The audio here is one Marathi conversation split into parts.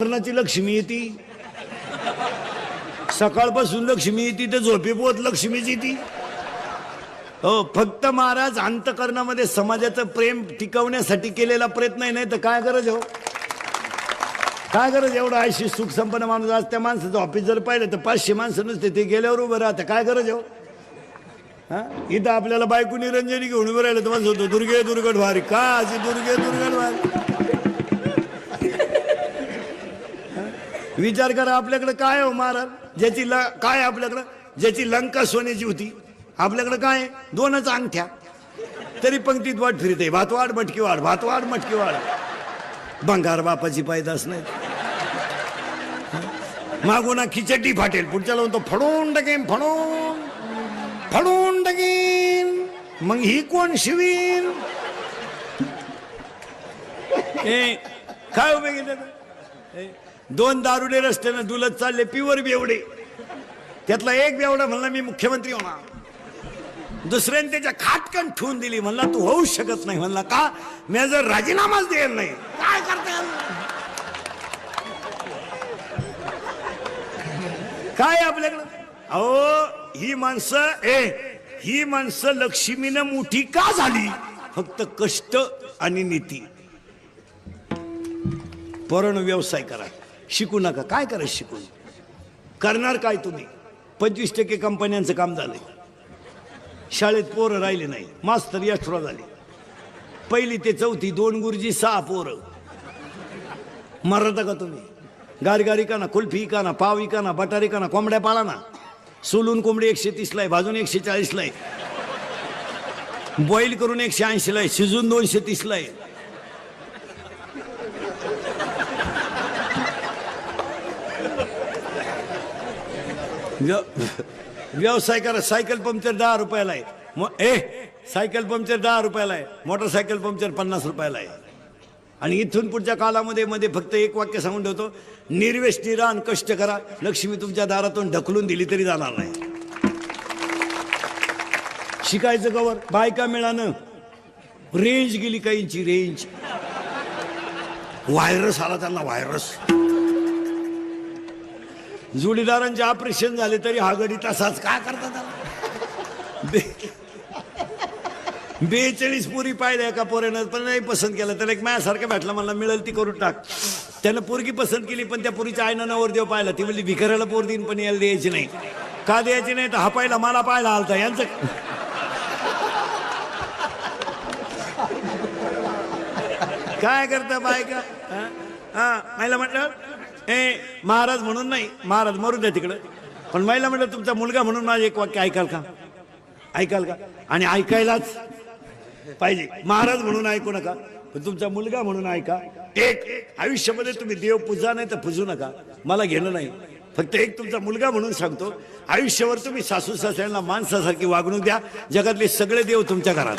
कर्णाची लक्ष्मी येते. सकाळपासून लक्ष्मी येते तर झोपेपोत लक्ष्मीच येते. हो फक्त महाराज अंतकरणामध्ये समाजाचं प्रेम टिकवण्यासाठी केलेला प्रयत्न आहे नाही तर काय गरज हो? काय गरज? एवढं आयशी सुख संपन्न माणूस आज त्या माणसाचं ऑफिस जर पाहिलं तर पाचशे माणसं नसते ते गेल्यावर उभं राहतं. काय गरज हो? हा? इथं आपल्याला बायको निरंजनी घेऊन उभं राहिलं तर माणसं होतं दुर्गे दुर्गट भारी का? अशी दुर्गे दुर्गट भारी विचार करा आपल्याकडे काय हो महाराज? ज्याची ल काय आपल्याकडं? ज्याची लंका सोन्याची होती. आपल्याकडे काय? दोनच अंगठ्या. तरी पंक्तीत वाट फिरते. भातवाड मटकी वाढ भातवाड मटकी वाढ. भंगार बापाची पायदास नाही. मागून खिचडी फाटेल. पुढच्या लावून तो फडून टाकेन फडून फडून टाकेन मग ही कोण शिवीन? काय उभे गेले दोन दारुडे रस्त्यानं दुलत चालले पिवर बेवडे. त्यातला एक बेवडा म्हणला मी मुख्यमंत्री होणार. दुसऱ्याने त्याच्या खाटकन ठेवून दिली म्हणला तू होऊ शकत नाही. म्हणला का? मी जर राजीनामाच देईल नाही. काय करता काय आपल्याकडं? अहो ही माणसं ए ही माणसं लक्ष्मीनं मोठी का झाली? फक्त कष्ट आणि नीती. परण व्यवसाय करा. शिकू नका. काय करा शिकून? करणार काय तुम्ही? पंचवीस टक्के कंपन्यांचं काम झालंय. शाळेत पोरं राहिले नाही. मास्तर यशरा झाले. पहिली ते चौथी दोन गुरुजी सहा पोरं. मरता का तुम्ही? गारगारी का ना कुल्फी का ना पाव का ना बटारी का ना कोंबड्या पाळा ना सोलून कोंबडी एकशे तीसला आहे भाजून एकशे चाळीसला आहे बॉईल करून एकशे ऐंशीला आहे शिजून दोनशे तीसला आहे व्य- व्यवसाय करा सायकल पंक्चर दहा रुपयाला आहे. मग ए सायकल पंक्चर दहा रुपयाला आहे. मोटरसायकल पंक्चर पन्नास रुपयाला आहे. आणि इथून पुढच्या काळामध्ये मध्ये फक्त एक वाक्य सांगून ठेवतो. निर्वेश निरान कष्ट करा. लक्ष्मी तुमच्या दारातून ढकलून दिली तरी जाणार नाही. शिकायचं कवर. बायका मिळानं. रेंज गेली काहींची रेंज व्हायरस आला त्यांना व्हायरस जोडीदारांचे ऑपरेशन झाले तरी हा गडी तसाच काय करता त्याला? बे- बेचाळीस पुरी पाहिल्या एका पोऱ्यानं पण नाही पसंत केलं. त्याला एक माझ्यासारखं भेटला मला मिळेल ती करून टाक. त्यानं पोरगी पसंत केली पण त्या पोरीच्या आईनं नवर देव पाहिला. ती म्हणली भिकाऱ्याला पोर देईन पण याला द्यायची नाही. का द्यायची नाही? तर हा पाहिला मला पाहिला आलता. यांचं काय करता बायका? हा? हा महिला म्हटलं ए महाराज म्हणून नाही महाराज मरू द्या तिकडं. पण महिला म्हटलं तुमचा मुलगा म्हणून माझं एक वाक्य ऐकाल का? ऐकाल का? आणि ऐकायलाच पाहिजे. महाराज म्हणून ऐकू नका पण तुमचा मुलगा म्हणून ऐका. एक आयुष्यामध्ये तुम्ही देव पूजा नाही तर पूजू नका. मला घेणं नाही. फक्त एक तुमचा मुलगा म्हणून सांगतो आयुष्यावर तुम्ही सासू सासऱ्यांना माणसासारखी वागणूक द्या. जगातले सगळे देव तुमच्या घरात.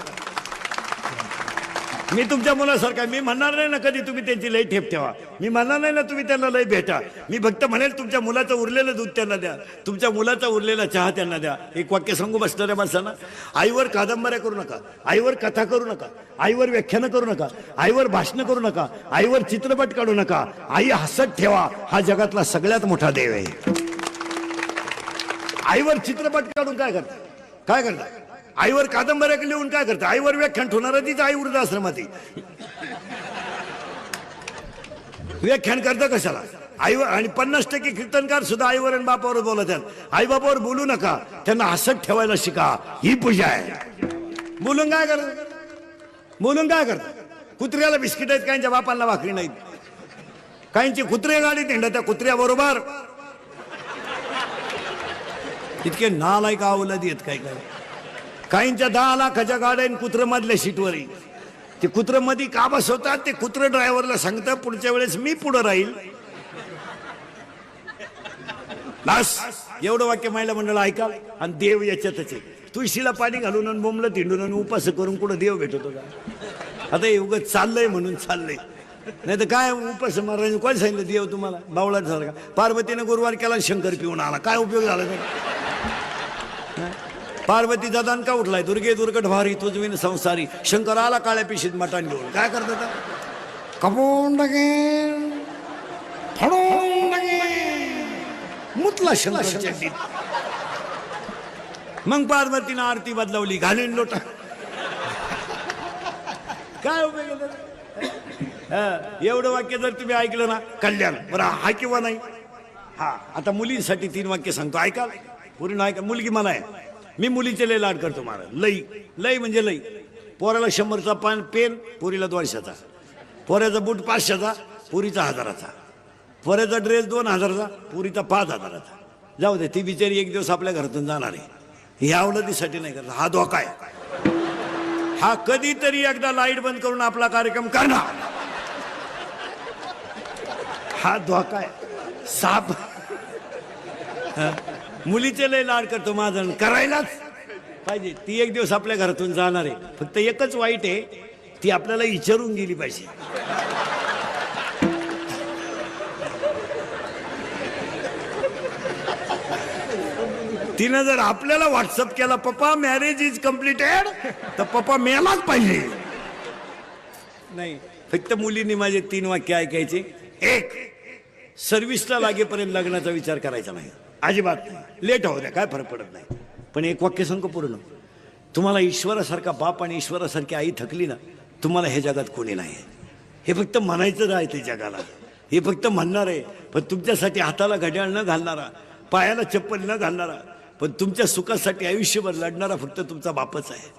मी तुमच्या मुलासारखा मी म्हणणार नाही ना कधी तुम्ही त्यांची लई ठेप ठेवा. मी म्हणणार नाही ना तुम्ही त्यांना लई भेटा. मी फक्त म्हणेल तुमच्या मुलाचं उरलेलं दूध त्यांना द्या. तुमच्या मुलाचा उरलेला चहा त्यांना द्या. एक वाक्य सांगू बसणाऱ्या माणसांना? आईवर कादंबऱ्या करू नका. आईवर कथा करू नका. आईवर व्याख्यानं करू नका. आईवर भाषणं करू नका. आईवर चित्रपट काढू नका. आई हसत ठेवा. हा जगातला सगळ्यात मोठा देव आहे. आईवर चित्रपट काढून काय करता? काय करता? आईवर कादंबऱ्या लिहून काय करता? आईवर व्याख्यान ठेवणार तीच आई वृद्धाश्रमात व्याख्यान करता कशाला? आईवर आणि पन्नास टक्के कीर्तनकार सुद्धा आईवर आणि बापावर बोलत आहेत. आई बापावर बोलू नका. त्यांना हसत ठेवायला शिका. ही पूजा आहे. बोलून काय करत? बोलून काय करत? कुत्र्याला बिस्किट आहेत काहींच्या बापांना भाकरी नाहीत. काहींची कुत्रे गाडीत हिंडत त्या कुत्र्या बरोबर इतके नालायक अवलदी आहेत काय काय काहींच्या दहा लाखाच्या गाड्या कुत्र मधल्या सीटवर. आहे. ते कुत्रमध्ये का बसवतात ते कुत्र ड्रायव्हरला सांगतात पुढच्या वेळेस मी पुढे राहील. बस एवढं वाक्य महिला मंडळ ऐका आणि देव याच्यातच आहे. तुळशीला पाणी घालून आणि बोंबलं तिंडून आणि उपास करून कुठं देव भेटतो का? आता हे चाललंय म्हणून चाललंय. नाही तर काय उपास मारायचं? कोण सांगितलं देव तुम्हाला? बावळा झाला का? पार्वतीने गुरुवार केला शंकर पिऊन आला. काय उपयोग झाला त्याचा? पार्वती दादान का उठलाय? दुर्गे दुर्गट भारी तुझविन संसारी. शंकर आला काळ्या पिशीत मटान घेऊन. काय करतात कमवून टाकेन फडून मुतला शंकर मग पार्वतीनं आरती बदलवली घालीन लोटा. काय उपयोग? हा, एवढं वाक्य जर तुम्ही ऐकलं ना कल्याण बरं हा किंवा नाही? हा आता मुलींसाठी तीन वाक्य सांगतो. ऐका. पूर्ण ऐका. मुलगी मला आहे मी मुलीचे लय लाड करतो मला लई. लई म्हणजे लई. पोराला शंभरचा पान पेन पुरीला दोनशेचा. पोऱ्याचा बूट पाचशेचा पुरीचा हजाराचा. पोऱ्याचा ड्रेस दोन हजाराचा पुरीचा पाच हजाराचा. जाऊ दे ती बिचारी एक दिवस आपल्या घरातून जाणार आहे. ह्या अवलतीसाठी नाही करत हा धोका आहे. हा कधीतरी एकदा लाइट बंद करून आपला कार्यक्रम करणार. हा धोका आहे. साप. मुलीचे लय लाड करतो माझं करायलाच पाहिजे. ती एक दिवस आपल्या घरातून जाणार आहे. फक्त एकच वाईट आहे ती आपल्याला विचारून गेली पाहिजे. तिनं जर आपल्याला व्हॉट्सअप केला पप्पा मॅरेज इज कम्प्लिटेड तर पप्पा मेलाच पाहिजे. नाही फक्त मुलींनी माझे तीन वाक्य ऐकायचे. एक सर्व्हिसला लागेपर्यंत लग्नाचा विचार करायचा नाही. अजिबात. नाही लेट होऊ द्या काय फरक पडत नाही. पण एक वाक्य सांगू पूर्ण. तुम्हाला ईश्वरासारखा बाप आणि ईश्वरासारखी आई थकली ना तुम्हाला हे जगात कोणी नाही हे फक्त म्हणायचं राहते जगाला. हे फक्त म्हणणार आहे पण तुमच्यासाठी हाताला घड्याळ न घालणारा पायाला चप्पल न घालणारा पण तुमच्या सुखासाठी आयुष्यभर लढणारा फक्त तुमचा बापच आहे.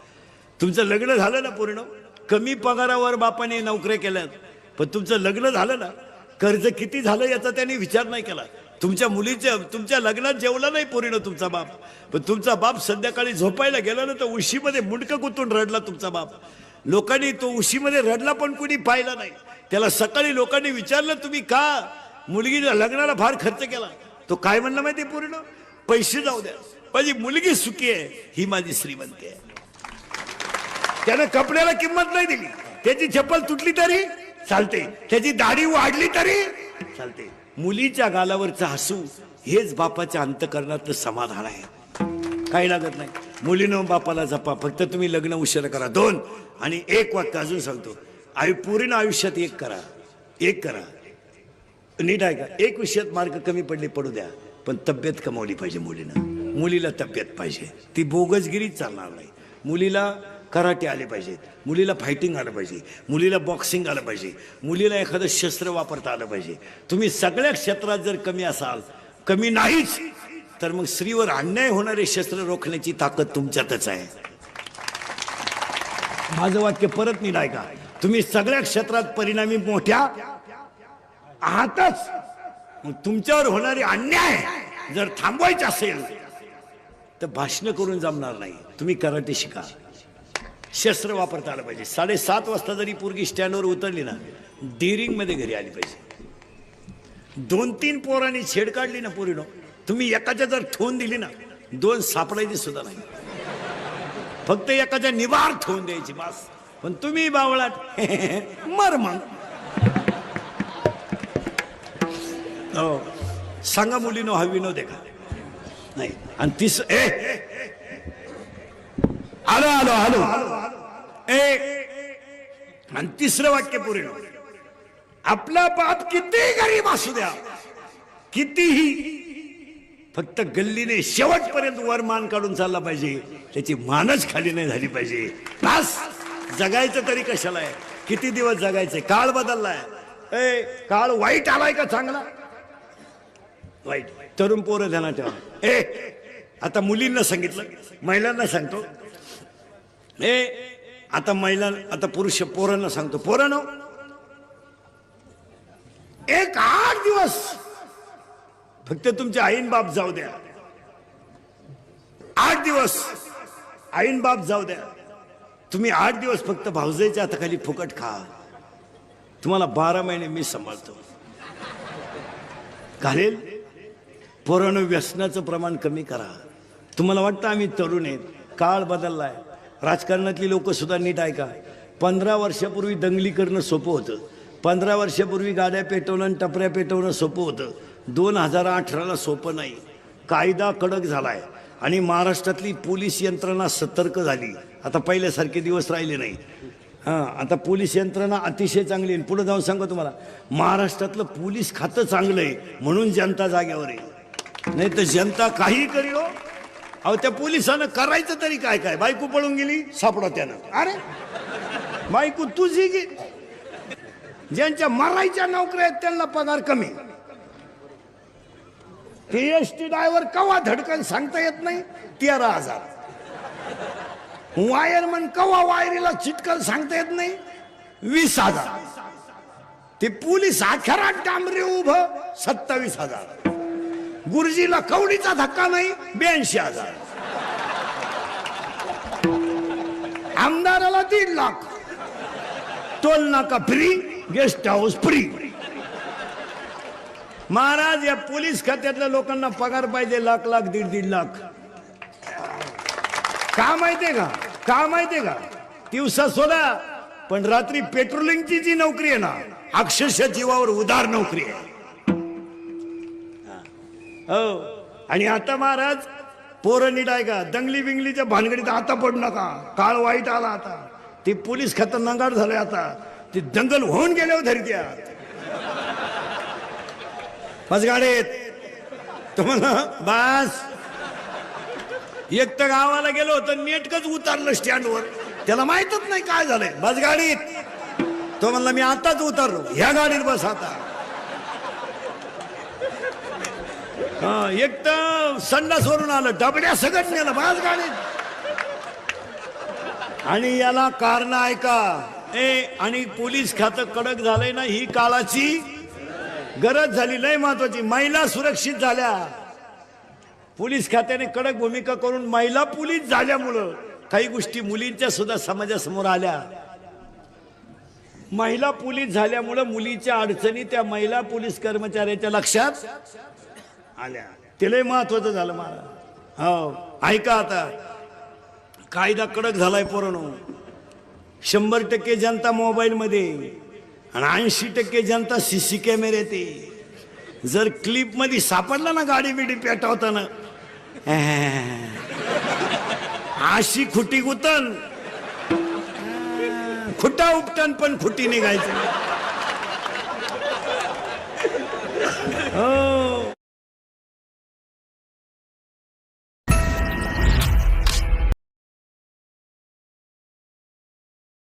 तुमचं लग्न झालं ना पूर्ण कमी पगारावर बापाने नोकऱ्या केल्यात पण तुमचं लग्न झालं ना कर्ज किती झालं याचा त्यांनी विचार नाही केला. तुमच्या मुलीच्या तुमच्या लग्नात जेवला नाही पूर्ण तुमचा बाप. पण तुमचा बाप संध्याकाळी झोपायला गेला ना तर उशीमध्ये मुंडकं गुंतून रडला तुमचा बाप. लोकांनी तो उशीमध्ये रडला पण कुणी पाहिला नाही. त्याला सकाळी लोकांनी विचारलं तुम्ही का मुलगीला लग्नाला फार खर्च केला? तो काय म्हणला माहिती पूर्ण पैसे जाऊ द्या. माझी मुलगी सुखी आहे. ही माझी श्रीमंती आहे. त्यानं कपड्याला किंमत नाही दिली. त्याची चप्पल तुटली तरी चालते. त्याची दाढी वाढली तरी चालते. मुलीच्या गालावरचं हसू हेच बापाच्या अंतकरणातलं समाधान आहे. काही लागत नाही. मुलीनं बापाला जपा. फक्त तुम्ही लग्न उशीर करा. दोन. आणि एक वाक्य अजून सांगतो. आयु पूर्ण आयुष्यात एक करा. एक करा. नीट आहे का एक विषयात मार्क कमी पडले पडू द्या. पण तब्येत कमावली पाहिजे मुलीनं. मुलीला तब्येत पाहिजे. ती बोगसगिरी चालणार नाही. मुलीला कराटे आले पाहिजेत मुलीला फायटिंग आलं पाहिजे. मुलीला बॉक्सिंग आलं पाहिजे. मुलीला एखादं शस्त्र वापरता आलं पाहिजे. तुम्ही सगळ्या क्षेत्रात जर कमी असाल कमी नाहीच तर मग स्त्रीवर अन्याय होणारे शस्त्र रोखण्याची ताकद तुमच्यातच आहे. माझं वाक्य परत नीट का तुम्ही सगळ्या क्षेत्रात परिणामी मोठ्या आहातच. मग तुमच्यावर होणारे अन्याय जर थांबवायचे असेल तर भाषण करून जमणार नाही. तुम्ही कराटे शिका. शस्त्र वापरता आलं पाहिजे. साडेसात वाजता जरी पोरगी स्टँडवर उतरली ना डेअरिंगमध्ये घरी आली पाहिजे. दोन तीन पोरांनी छेड काढली ना पोरीनो तुम्ही एकाच्या जर ठेवून दिली ना दोन सापडायची सुद्धा नाही. फक्त एकाच्या निवार ठेवून द्यायची बास. पण तुम्ही बावळात मर मग. हो. सांगा मुलीनो हा विनोद आहे का? नाही. आणि तिस ए! आलो आलो आलो. ए आणि तिसरं वाक्य पुरे आपला बाप किती गरीब असू द्या कितीही फक्त गल्लीने शेवटपर्यंत वर मान काढून चालला पाहिजे. त्याची मानच खाली नाही झाली पाहिजे. बस. जगायचं तरी कशाला आहे? किती दिवस जगायचे काळ बदललाय. ए काळ वाईट आलाय का चांगला? वाईट. तरुण पोरं ध्यानात ठेवा ए आता मुलींना सांगितलं महिलांना सांगतो. ए आता महिला आता पुरुष पोरांना सांगतो पोरांनो एक आठ दिवस फक्त तुमचे आईन बाप जाऊ द्या. आठ दिवस आईन बाप जाऊ द्या. तुम्ही आठ दिवस फक्त भाऊजाईच्या हाताखाली फुकट खा. तुम्हाला बारा महिने मी सांभाळतो. घालेल? पोरानं व्यसनाचं प्रमाण कमी करा. तुम्हाला वाटतं आम्ही तरुण आहेत. काळ बदललाय. राजकारणातली लोक सुद्धा नीट ऐका पंधरा वर्षापूर्वी दंगली करणं सोपं होतं. पंधरा वर्षापूर्वी गाड्या पेटवणं आणि टपऱ्या पेटवणं सोपं होतं. दोन हजार अठराला सोपं नाही. कायदा कडक झाला आहे आणि महाराष्ट्रातली पोलीस यंत्रणा सतर्क झाली. आता पहिल्यासारखे दिवस राहिले नाही. हां आता पोलीस यंत्रणा अतिशय चांगली आहे. पुढे जाऊन सांगा तुम्हाला. महाराष्ट्रातलं पोलीस खातं चांगलं आहे म्हणून जनता जाग्यावर आहे. नाही तर जनता काही करी हो. अहो त्या पोलिसानं करायचं तरी काय काय? बायको पळून गेली सापडा त्यानं. अरे बायको तुझी गे ज्यांच्या मरायच्या नोकऱ्या आहेत त्यांना पगार कमी. ते एस टी ड्रायव्हर कवा धडकन सांगता येत नाही? तेरा हजार. वायरमन कवा वायरीला चिटकल सांगता येत नाही? वीस हजार. ते पोलीस अखेरात डांबरे उभं सत्तावीस हजार. गुरुजीला कवडीचा धक्का नाही ब्याऐंशी हजार. आमदाराला दीड लाख. टोल नाका फ्री गेस्ट हाऊस फ्री. महाराज या पोलीस खात्यातल्या लोकांना पगार पाहिजे लाख लाख दीड दीड लाख. का माहितीये का? का माहितीये का? दिवसा सोडा पण रात्री पेट्रोलिंगची जी नोकरी आहे ना अक्षरशः जीवावर उदार नोकरी आहे. हो. आणि आता महाराज पोरं निडाय का? दंगली बिंगलीच्या भानगडीत आता पडू नका. काळ वाईट आला आता. ते पोलीस खातं नंगाड झालंय आता. ते दंगल होऊन गेल्यावर धरत्या. बस गाडीत. तुम्हाला बस. एक तर गावाला गेलो तर नेटकच उतरलं स्टँडवर. त्याला माहीतच नाही काय झालंय. बस गाडीत. तो म्हणला मी आताच उतरलो. ह्या गाडीत बस आता हा एक तर संडास वरून आलं डबड्या सगळं नेलं बस गाडी आणि याला कारण ऐका ए आणि पोलीस खातं कडक झालंय ना ही काळाची गरज झाली लय महत्वाची. महिला सुरक्षित झाल्या. पोलीस खात्याने कडक भूमिका करून महिला पोलीस झाल्यामुळं काही गोष्टी मुलींच्या सुद्धा समाजासमोर आल्या. महिला पोलीस झाल्यामुळं मुलीच्या अडचणी त्या महिला पोलीस कर्मचाऱ्याच्या लक्षात आल्या. तिलाही महत्वाचं झालं मला हो ऐका आता. कायदा कडक झालाय पोरणो शंभर टक्के जनता मोबाईलमध्ये आणि ऐंशी टक्के जनता सी सी कॅमेरे ते जर क्लिपमध्ये सापडला ना गाडी बिडी पेटवताना. अशी खुटी गुतन. खुटा उपटन पण खुटी निघायची. हो.